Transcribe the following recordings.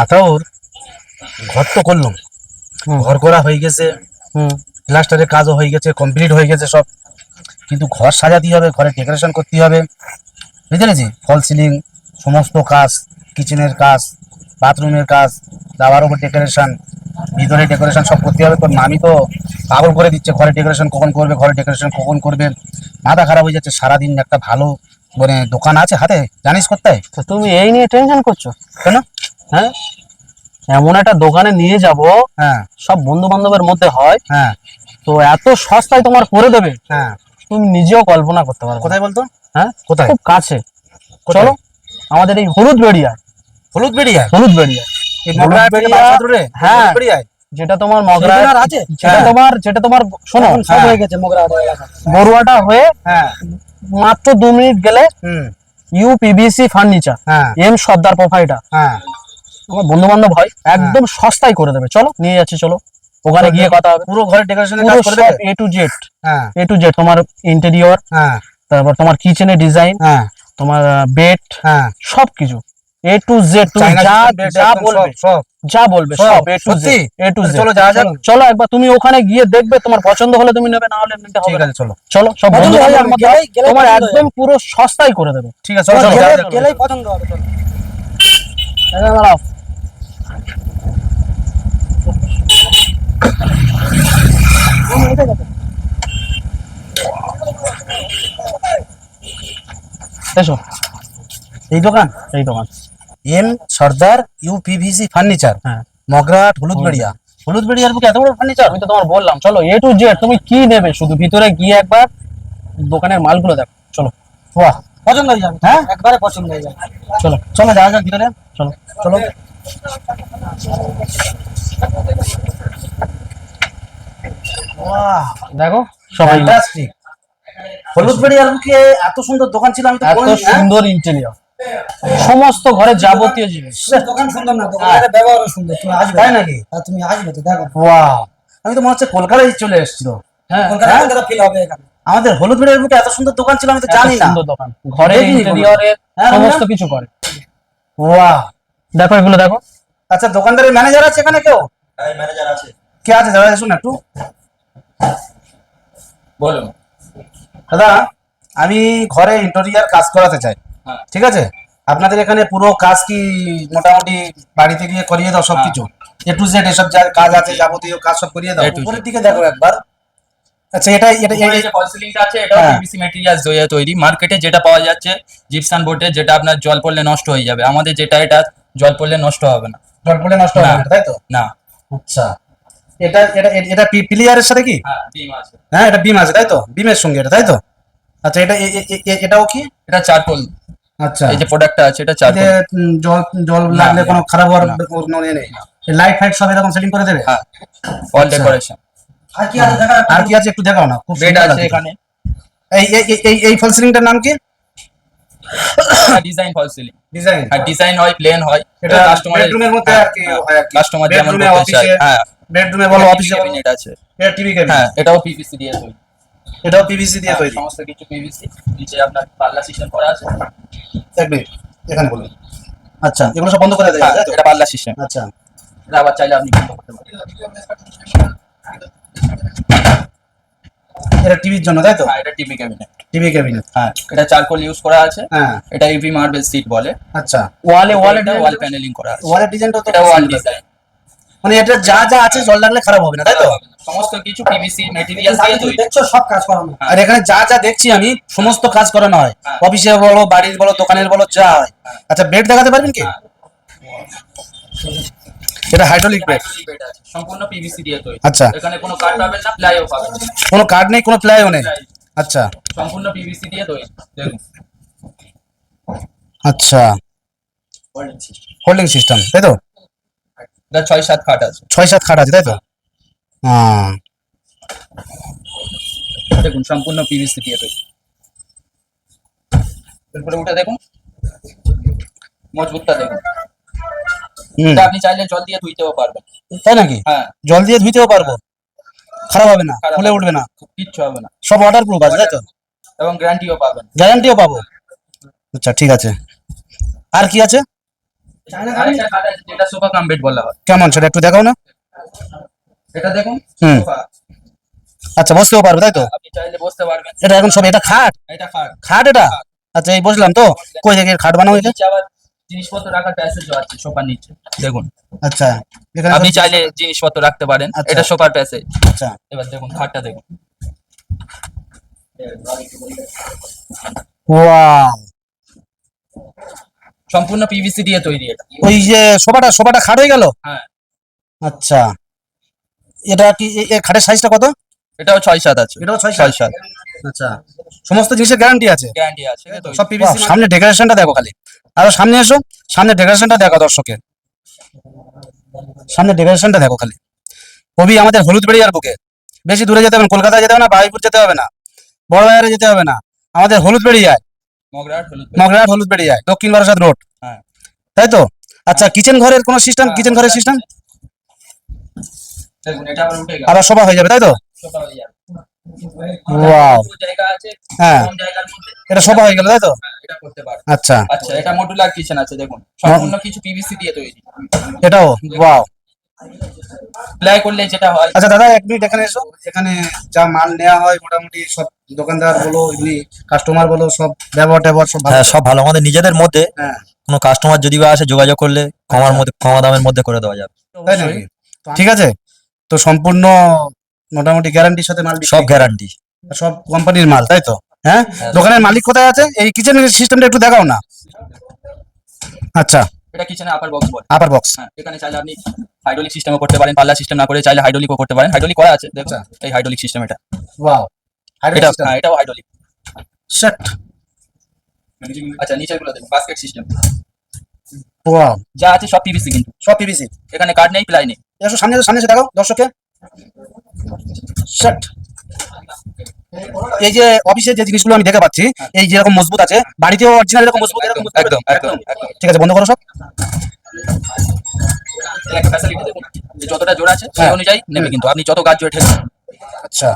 আতাউর ঘর তো করলাম। ঘর করা হয়ে গেছে হুম। প্লাস্টারের কাজও হয়ে গেছে কমপ্লিট হয়ে গেছে সব। কিন্তু ঘর সাজাতে হবে ঘরে ডেকোরেশন করতে হবে। বুঝতে পেরেছি ফল সিলিং সমস্ত কাজ কিচেনের কাজ বাথরুমের কাজ দাবার উপর ডেকোরেশন ভিতরে ডেকোরেশন সব করতে হবে। তোর মামি তো পাগল করে দিচ্ছে ঘরে ডেকোরেশন কখন করবে ঘরে ডেকোরেশন কখন করবে। মাথা খারাপ হয়ে যাচ্ছে সারাদিন একটা ভালো মানে দোকান আছে হাতে জানিস কোথায়? তো তুমি এই নিয়ে টেনশন করছ? কেন? হ্যাঁ? এমন একটা দোকানে নিয়ে যাব। হ্যাঁ। সব বন্ধু বান্ধবের মধ্যে হয়। হ্যাঁ। তো এত সস্তায় তোমার করে দেবে। হ্যাঁ। তুমি নিজেও কল্পনা করতে পারো কোথায় বলতো? হ্যাঁ? কোথায়? খুব কাছে। চলো আমাদের এই হলুদ বেড়িয়া হলুদ বেড়িয়া হলুদ বেড়িয়া- হ্যাঁ। যেটা তোমার মগরা আছে? যেটা হ্যাঁ। তোমার যেটা তোমার শোনো সব হয়ে। গেছে মগরা বড়ুয়াটা হয়ে হ্যাঁ। মাত্র দু মিনিট গেলে হুম। U PVC furniture. হ্যাঁ। এম সর্দার প্রোফাইটা হ্যাঁ। আমার বন্ধু বান্ধব হয়। একদম সস্তায় করে দেবে। চলো নিয়ে যাচ্ছি চলো। ওখানে গিয়ে কথা হবে। পুরো ঘরে ডেকোরেশনের কাজ করে দেবে? এ টু জেড হ্যাঁ। এ টু জেড তোমার ইন্টেরিয়র হ্যাঁ। তারপর তোমার কিচেনের ডিজাইন হ্যাঁ। তোমার বেড হ্যাঁ। সবকিছু। এ টু জেড তুমি যা যা বলবে যা বলবে সব, A to Z A to Z চলো যাওয়া যাক। চলো একবার তুমি ওখানে গিয়ে দেখবে তোমার পছন্দ হলে তুমি নেবে না হলে নিতে হবে ঠিক আছে চলো। চলো সব বন্ধু হয়ে তোমার একদম পুরো সস্তায় করে দেবে। ঠিক আছে চলো। গেলেই পছন্দ হবে চলো। দাঁড়াও এসো। এই দোকান? এই দোকান। M Sardar UPVC furniture. হ্যাঁ। মগরাট হলুদ বেড়িয়া হলুদ বেড়িয়ার বুকে এত বড় ফার্নিচার? আমি তো তোমার বললাম চলো এ টু জেড তুমি কি নেবে? শুধু ভিতরে গিয়ে একবার দোকানের মালগুলো দেখো। চলো। বাহ। পছন্দ হয়ে যাবে। হ্যাঁ? একবারে পছন্দ হয়ে যাবে। চলো। চলো যাওয়া যাক ভিতরে। চলো। চলো। বাহ দেখো সবাই হলুদ বেড়িয়ার বুকে এত সুন্দর দোকান ছিল? আমি তো এত হ্যাঁ? সুন্দর ইন্টেরিয়র সমস্ত ঘরে যাবতীয় জিনিস। দোকান সুন্দর না দোকানের ব্যবহারও সুন্দর। তুমি আসবে তাই নাকি? হ্যাঁ, তুমি আসবে তো দেখো। আমি তো মনে হচ্ছে কলকাতায় চলে এসেছিল। হ্যাঁ। কলকাতা ফিল হবে এখানে। আমাদের হলুদ বেড়িয়ার বুকে এত সুন্দর দোকান ছিল? আমি তো জানি না। সুন্দর দোকান। ঘরে। হ্যাঁ, সমস্ত কিছু করে। বাহ। দেখো এগুলো দেখো। আচ্ছা দোকানদারের ম্যানেজার আছে এখানে কেউ? ম্যানেজার আছে। কে আছে? দাদা শুন একটু। বলুন। দাদা আমি ঘরে ইন্টেরিয়ার কাজ করাতে চাই। হ্যাঁ। ঠিক আছে? আপনাদের এখানে পুরো কাজ কি মোটামুটি বাড়িতে গিয়ে করিয়ে দাও সবকিছু? এ টু জেড এসব যা কাজ আছে যাবতীয় কাজ সব করিয়ে দাও। উপরের দিকে দেখো একবার। আচ্ছা এটা এটা উপরে যে ফল আছে এটা হ্যাঁ। পিভিসি ম্যাটেরিয়ালস দিয়ে তৈরি। মার্কেটে যেটা পাওয়া যাচ্ছে জিপসান বোর্ডে যেটা আপনার জল পড়লে নষ্ট হয়ে যাবে। আমাদের যেটা এটা জল পড়লে নষ্ট হবে না। জল পড়লে নষ্ট হবে। না, তাই তো? না। আচ্ছা। এটা এটা এটা পিলিয়ারের সাথে কি? হ্যাঁ হ্যাঁ এটা বিম আছে তাই তো? বিমের সঙ্গে এটা তাই তো? আচ্ছা এটা এটাও কি? এটা চারকোল। আচ্ছা। এই যে প্রোডাক্টটা আছে এটা চারকোল। জল জল লাগলে কোনো খারাপ হওয়ার। কোনো ইয়ে নেই। লাইট ফাইট সব এরকম সেটিং করে দেবে? হ্যাঁ অল আচ্ছা। ডেকোরেশন আর কি আছে? দেখা আর কি আছে একটু দেখাও না খুব বেড আছে এখানে। এই এই এই- ফল সিলিংটার নাম কি? ডিজাইন ফল সিলিং ডিজাইন আর ডিজাইন হয় প্লেন হয়। এটা কাস্টমারের বেডরুমের মধ্যে আর কি হয় আর কি। কাস্টমার যেমন করতে চায় হ্যাঁ। বেডরুমে বলো অফিসে ক্যাবিনেট আছে। এটা টিভি ক্যাবিনেট হ্যাঁ এটাও পিভিসি দিয়ে তৈরি। এটাও পিভিসি দিয়ে তৈরি। সমস্ত কিছু পিভিসি নিচে আপনার পাল্লা সিস্টেম করা আছে। এক মিনিট এখানে বলুন। আচ্ছা এগুলো সব বন্ধ করে দেয় হ্যাঁ, এটা পাল্লা সিস্টেম আচ্ছা। এটা আবার চাইলে আপনি বন্ধ করতে পারেন। এটা টিভির জন্য তাই তো? হ্যাঁ এটা টিভি ক্যাবিনেট টিভি ক্যাবিনেট হ্যাঁ। এটা চারকোল ইউজ করা আছে। হ্যাঁ। এটা ইভি মার্বেল সিট বলে। আচ্ছা। ওয়ালে ওয়ালে ওয়াল প্যানেলিং করা আছে। ওয়ালের ডিজাইনটা তো এটা ওয়াল ডিজাইন মানে এটা যা যা আছে জল লাগলে খারাপ হবে না তাই তো? সমস্ত কিছু পিভিসি ম্যাটেরিয়াল দিয়ে তৈরি। দেখছ সব কাজ করানো। আর এখানে যা যা দেখছি আমি সমস্ত কাজ করানো হয় হ্যাঁ। অফিসে বলো বাড়ির বলো দোকানের বলো যা হয়। আচ্ছা বেড দেখাতে পারবেন কি? হ্যাঁ। এটা হাইড্রোলিক বেড সম্পূর্ণ পিভিসি দিয়ে তৈরি। আচ্ছা। এখানে কোনো কাঠ পাবেন না প্লাইও পাবেন না। কোনো কার্ড নেই কোনো প্লাইও নেই? আচ্ছা। সম্পূর্ণ পিভিসি দিয়ে তৈরি। দেখুন। আচ্ছা। হোল্ডিং সিস্টেম তাই তো? এটা ছয় সাত খাট আছে। ছয় সাত খাট আছে তাই তো? হ্যাঁ। দেখুন সম্পূর্ণ পিভিসি দিয়ে তৈরি। এরপরে উঠে দেখুন। মজবুতটা দেখুন। এটা আপনি চাইলে জল দিয়ে ধুইতেও পারবেন। তাই নাকি? হ্যাঁ। জল দিয়ে ধুইতেও পারব? খারাপ হবে না ফুলে উঠবে না। কিচ্ছু হবে না। সব ওয়াটার প্রুফ আছে তাই তো? এবং গ্যারান্টিও পাবেন। গ্যারান্টিও পাবো। আচ্ছা ঠিক আছে। আর কি আছে? যেটা সোফা কাম বলা হয়। কেমন সেটা একটু দেখাও না? এটা দেখুন হুম। আচ্ছা বসতেও পারবে তাই তো? আপনি চাইলে বসতে পারবেন। এটা এখন সব এটা খাট? এটা খাট। খাট এটা? আচ্ছা এই বসলাম তো। কই দেখে খাট বানাও এটা? আবার জিনিসপত্র রাখার আছে সোফার নিচে। দেখুন। আচ্ছা এখানে আপনি চাইলে জিনিসপত্র রাখতে পারেন আচ্ছা। এটা সোফার প্যাসেজ আচ্ছা। এবার দেখুন খাটটা দেখুন। ওয়াও। সম্পূর্ণ পিভিসি দিয়ে তৈরি এটা। ওই যে সোফাটা সোফাটা খাট হয়ে গেল? হ্যাঁ। আচ্ছা। এটা কি এ- এ খাটের সাইজটা কত? এটাও ছয় সাত আছে। এটাও ছয় ছয় সাত। আচ্ছা। সমস্ত জিনিসের গ্যারান্টি আছে? গ্যারান্টি আছে সব পিভিসি সামনে ডেকোরেশনটা দেখো খালি। আরও সামনে এসো। সামনে ডেকোরেশনটা দেখো দর্শকের। সামনে ডেকোরেশনটা দেখো খালি। কবি আমাদের হলুদ বেড়িয়ার বুকে। বেশি দূরে যেতে হবে না কলকাতায় যেতে হবে না বারুইপুর যেতে হবে না বড় বাজারে যেতে হবে না। আমাদের হলুদ বেড়িয়ায় মগরাট হলুদ হলুদ দক্ষিণ বারাসাত রোড। হ্যাঁ। তাই তো? আচ্ছা কিচেন ঘরের কোনো সিস্টেম? কিচেন ঘরের সিস্টেম? আবার সোফা হয়ে যাবে তাই তো? ওয়াও। হ্যাঁ। এটা সোফা হয়ে গেল তাই তো? হ্যাঁ, আচ্ছা। আচ্ছা এটা মডুলার কিচেন আছে দেখুন। সম্পূর্ণ কিছু পিভিসি দিয়ে তৈরি। এটাও ওয়াও। প্লাই করলে যেটা হয়। আচ্ছা দাদা এক মিনিট এখানে এসো। এখানে যা মাল নেওয়া হয় মোটামুটি সব দোকানদার বলো এমনি কাস্টমার বলো সব ব্যবহার ট্যাবহার সব ভালো? হ্যাঁ সব ভালো। আমাদের নিজেদের মধ্যে হ্যাঁ। কোনো কাস্টমার যদি বা আসে যোগাযোগ করলে কমার মধ্যে কমা দামের মধ্যে করে দেওয়া যাবে। তাই ঠিক আছে। তো সম্পূর্ণ মোটামুটি গ্যারান্টির সাথে মাল সব গ্যারান্টি সব কোম্পানির মাল তাই তো? হ্যাঁ? দোকানের মালিক কোথায় আছে? এই কিচেনের সিস্টেমটা একটু দেখাও না। আচ্ছা। এটা কিচেনে আপার বক্স বলে। আপার বক্স হ্যাঁ এখানে চাইলে আপনি হাইড্রোলিক সিস্টেমও করতে পারেন পাল্লা সিস্টেম না করে চাইলে হাইড্রোলিকও করতে পারেন। হাইড্রোলিক করা আছে দেখুন এই হাইড্রোলিক সিস্টেম এটা। ওয়াও এটা হ্যাঁ এটাও হাইড্রোলিক সেট আচ্ছা নিচেরগুলো দেখুন বাস্কেট সিস্টেম ওয়াও যা আছে সব পিভিসি কিন্তু। সব পিভিসি এখানে কাঠ নেই প্লাই নেই। এসো সামনে সামনে এসে দেখাও দর্শককে। সেট এই যে অফিসে যে জিনিসগুলো আমি দেখে পাচ্ছি এই যেরকম মজবুত আছে বাড়িতেও অরিজিনাল এরকম মজবুত এরকম একদম একদম। ঠিক আছে বন্ধ করো সব। একটা ফ্যাসিলিটি দেখুন। যে যতটা জোর আছে সেই হ্যাঁ। অনুযায়ী নেবে কিন্তু। আপনি যত গাছ জোরে ঠেকবেন আচ্ছা।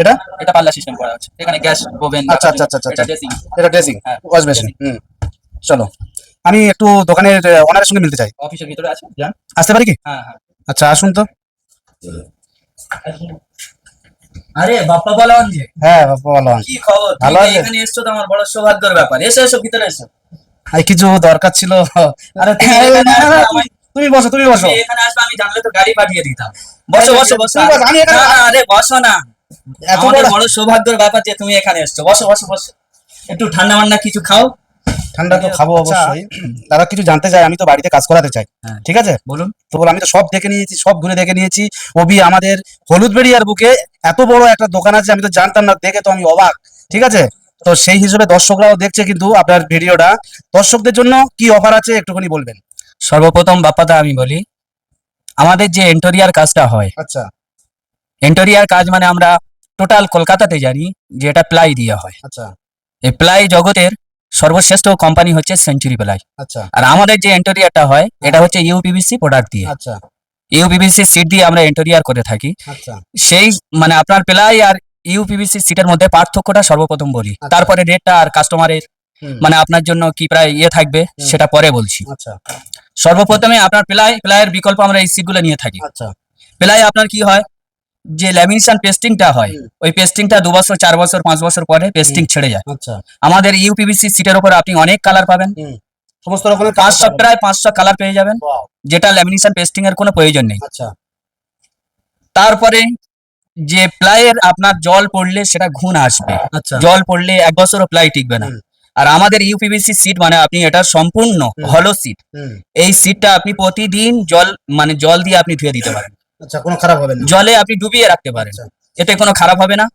এটা? এটা পাল্লা সিস্টেম করা আছে। এখানে গ্যাস ওভেন আচ্ছা, আচ্ছা, আচ্ছা, আচ্ছা। ড্রেসিং এটা ড্রেসিং। ওয়াশ হুম। চলো। আমি একটু দোকানের ওনারের সঙ্গে মিলতে চাই। অফিসের ভিতরে আছে? আসতে পারি কি? হ্যাঁ হ্যাঁ। আচ্ছা আসুন তো। আরে বাপ্পা বলন যে। হ্যাঁ বাবা বলো কি খবর? ভালো আছে? এখানে এসছো তো আমার বড় সৌভাগ্যের ব্যাপার। এসো এসো ভিতরে এসো। কিছু দরকার ছিল। আরে তুমি বসো তুমি বসো। এখানে আসবে আমি জানলে তো গাড়ি পাঠিয়ে দিতাম। বসো বসো বসো আমি এখানে- আরে বসো না। এত বড় সৌভাগ্যের ব্যাপার যে তুমি এখানে এসছো। বসো বসো বসো। একটু ঠান্ডা মান্ডা কিছু খাও। ঠান্ডা তো খাব আচ্ছা। অবশ্যই। দাদা কিছু জানতে চাই আমি তো বাড়িতে কাজ করাতে চাই। হ্যাঁ। ঠিক আছে? বলুন। তো বলে আমি তো সব দেখে নিয়েছি সব ঘুরে দেখে নিয়েছি। ওবি আমাদের হলুদ বেড়িয়ার বুকে এত বড় একটা দোকান আছে আমি তো জানতাম না দেখে তো আমি অবাক। ঠিক আছে? তো সেই হিসেবে দর্শকরাও দেখছে কিন্তু আপনার ভিডিওটা। দর্শকদের জন্য কি অফার আছে একটুখানি বলবেন? সর্বপ্রথম বাপ্পাদা আমি বলি আমাদের যে এন্টোরিয়ার কাজটা হয় আচ্ছা। এন্টোরিয়ার কাজ মানে আমরা টোটাল কলকাতাতে জানি যে এটা প্লাই দিয়ে হয়। আচ্ছা। এই প্লাই জগতের সর্বশ্রেষ্ঠ কোম্পানি হচ্ছে সেঞ্চুরি প্লাই আচ্ছা। আর আমাদের যে এন্টোরিয়ারটা হয় এটা হচ্ছে ইউপিভিসি প্রোডাক্ট দিয়ে। আচ্ছা। ইউপিভিসি সিট দিয়ে আমরা এন্টোরিয়ার করে থাকি। আচ্ছা। সেই মানে আপনার প্লাই আর ইউপিভিসি সিটের মধ্যে পার্থক্যটা সর্বপ্রথম বলি। আচ্ছা। তারপরে রেটটা আর কাস্টমারের মানে আপনার জন্য কি প্রায় ইয়ে থাকবে সেটা পরে বলছি। আচ্ছা। সর্বপ্রথমে আপনার প্লাই প্লাইয়ের বিকল্প আমরা এই সিটগুলো নিয়ে থাকি। আচ্ছা। প্লাই আপনার কি হয়? যে ল্যামিনেশন পেস্টিংটা হয় ওই পেস্টিংটা দু বছর চার বছর পাঁচ বছর পরে পেস্টিং ছেড়ে যায়। আমাদের ইউপিভিসি সিটের উপর আপনি অনেক কালার পাবেন। সমস্ত রকমের পাঁচশো প্রায় পাঁচশো কালার পেয়ে যাবেন। যেটা ল্যামিনেশন পেস্টিং এর কোনো প্রয়োজন নেই। তারপরে যে প্লাইয়ের আপনার জল পড়লে সেটা ঘুণ আসবে। আচ্ছা। জল পড়লে এক বছরও প্লাই টিকবে না। আর আমাদের ইউপিভিসি সিট মানে আপনি এটা সম্পূর্ণ। হলো সিট এই সিটটা আপনি প্রতিদিন জল মানে জল দিয়ে আপনি ধুয়ে দিতে পারেন। আচ্ছা কোনো খারাপ হবে না। জলে আপনি ডুবিয়ে রাখতে পারেন। আচ্ছা। এতে কোনো খারাপ হবে না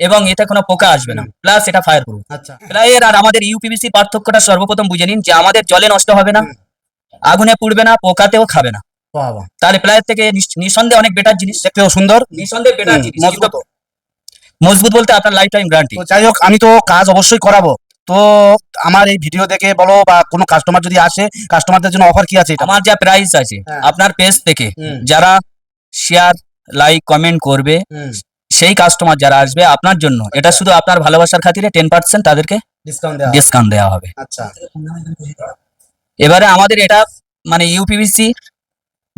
এবং এতে কোনো পোকা আসবে না। প্লাস এটা ফায়ার প্রুফ আচ্ছা। প্লাইয়ের আর আমাদের ইউপিভিসি পার্থক্যটা সর্বপ্রথম বুঝে নিন যে আমাদের জলে নষ্ট হবে না আগুনে পুড়বে না পোকাতেও খাবে না। তাহলে প্লাইয়ের থেকে নিস- নিঃসন্দেহে অনেক বেটার জিনিস। দেখতেও সুন্দর। নিঃসন্দেহে বেটার জিনিস মজবুত। মজবুত বলতে আপনার লাইফ টাইম গ্যারান্টি তো যাই হোক আমি তো কাজ অবশ্যই করাবো। তো আমার এই ভিডিও দেখে বলো বা কোনো কাস্টমার যদি আসে কাস্টমারদের জন্য অফার কি আছে আমার যা প্রাইস আছে হ্যাঁ। আপনার পেজ থেকে যারা শেয়ার লাইক কমেন্ট করবে সেই কাস্টমার যারা আসবে আপনার জন্য এটা শুধু আপনার ভালোবাসার খাতিরে টেন পার্সেন্ট তাদেরকে ডিসকাউন্ট দেওয়া হবে। আচ্ছা। এবারে আমাদের এটা মানে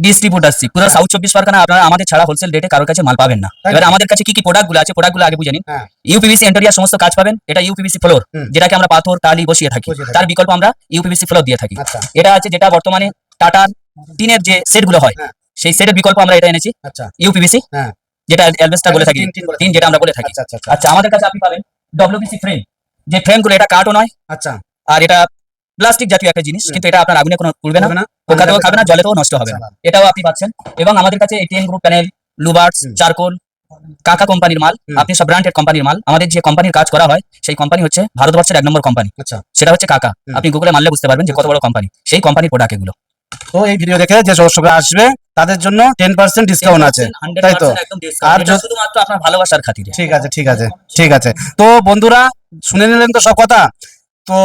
ইউপিভিসি ডিস্ট্রিবিউটারশিপ পুরো হ্যাঁ। সাউথ চব্বিশ পরগনা আপনারা আমাদের ছাড়া হোলসেল রেটে কারোর কাছে মাল পাবেন না। এবার আমাদের কাছে কি কি প্রোডাক্টগুলো আছে প্রোডাক্টগুলো আগে বুঝে নিন। হ্যাঁ। ইউপিভিসি এন্টারিয়ার সমস্ত কাজ পাবেন। এটা ইউপিভিসি ফ্লোর যেটাকে আমরা পাথর টালি বসিয়ে থাকি। তার বিকল্প আমরা ইউপিভিসি ফ্লোর দিয়ে থাকি। আচ্ছা। এটা আছে যেটা বর্তমানে টাটার টিনের যে সেটগুলো হয় হ্যাঁ। সেই সেটের বিকল্প আমরা এটা এনেছি। আচ্ছা। ইউপিভিসি হ্যাঁ। যেটা অ্যালবেস্টার বলে থাকি। টিন-। যেটা আমরা বলে থাকি। আচ্ছা আচ্ছা আচ্ছা। আচ্ছা আমাদের কাছে আপনি পাবেন ডব্লিউপিসি ফ্রেম যে ফ্রেমগুলো এটা কাঠও নয় আচ্ছা। আর এটা প্লাস্টিক জাতীয় একটা জিনিস কিন্তু এটা আপনার আগুনে কোনো তুলবে না পোকাতেও খাবে না জলেতেও নষ্ট হবে না। এটাও আপনি পাচ্ছেন। এবং আমাদের কাছে এটিএম গ্রুপ প্যানেল লুবার্টস চারকোল কাকা কোম্পানির মাল আপনি সব ব্র্যান্ডেড কোম্পানির মাল। আমাদের যে কোম্পানির কাজ করা হয় সেই কোম্পানি হচ্ছে ভারতবর্ষের এক নম্বর কোম্পানি। আচ্ছা। সেটা হচ্ছে কাকা। আপনি গুগলে মারলে বুঝতে পারবেন যে কত বড় কোম্পানি। সেই কোম্পানির প্রোডাক্ট এগুলো। তো এই ভিডিও দেখে যে দর্শকরা আসবে তাদের জন্য টেন পার্সেন্ট ডিসকাউন্ট আছে। তাই তো? 100% একদম discount। আর শুধুমাত্র আপনার ভালোবাসার খাতিরে। ঠিক আছে ঠিক আছে ঠিক আছে। তো বন্ধুরা শুনে নিলেন তো সব কথা? তো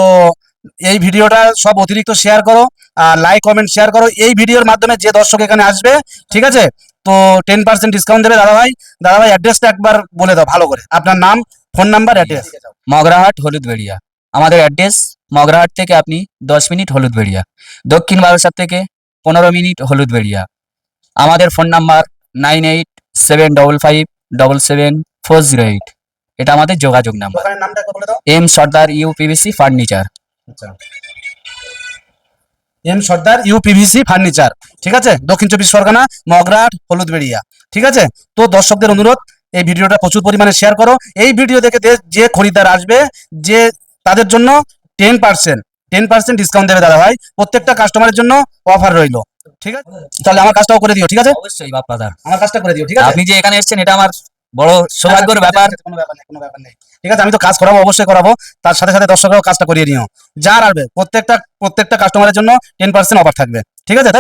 এই ভিডিওটা সব অতিরিক্ত শেয়ার করো আর লাইক কমেন্ট শেয়ার করো। এই ভিডিওর মাধ্যমে যে দর্শক এখানে আসবে ঠিক আছে? তো টেন পার্সেন্ট ডিসকাউন্ট দেবে দাদাভাই দাদাভাই অ্যাড্রেসটা একবার বলে দাও ভালো করে। আপনার নাম ফোন নাম্বার অ্যাড্রেস মগরাহাট হলুদ বেড়িয়া আমাদের অ্যাড্রেস মগরাহাট থেকে আপনি দশ মিনিট হলুদ বেড়িয়া দক্ষিণ বারাসাত থেকে পনেরো মিনিট হলুদ বেড়িয়া আমাদের phone number nine eight seven double five double seven four zero eight এটা আমাদের যোগাযোগ number M Sardar UPVC furniture. আচ্ছা। এম সর্দার ইউপিভিসি ফার্নিচার ঠিক আছে? দক্ষিণ চব্বিশ পরগনা মগরাট হলুদবেড়িয়া ঠিক আছে? তো দর্শকদের অনুরোধ এই ভিডিওটা প্রচুর পরিমাণে শেয়ার করো। এই ভিডিও দেখে যে খরিদ্দার আসবে যে তাদের জন্য ten percent ten percent discount দেবে দাদা ভাই। প্রত্যেকটা কাস্টমারের জন্য অফার রইল ঠিক আছে? তাহলে আমার কাজটাও করে দিও ঠিক আছে? অবশ্যই বাপ্পাদার আমার কাজটা করে দিও ঠিক আছে? আপনি যে এখানে এসেছেন এটা আমার বড় সৌভাগ্যের ব্যাপার। কোনো ব্যাপার নেই কোনো ব্যাপার নেই। ঠিক আছে আমি তো কাজ করাবো অবশ্যই করাবো। তার সাথে সাথে দর্শকরাও কাজটা করিয়ে নিও। যার আসবে প্রত্যেকটা প্রত্যেকটা কাস্টমারের জন্য টেন পার্সেন্ট অফার থাকবে। ঠিক আছে তাই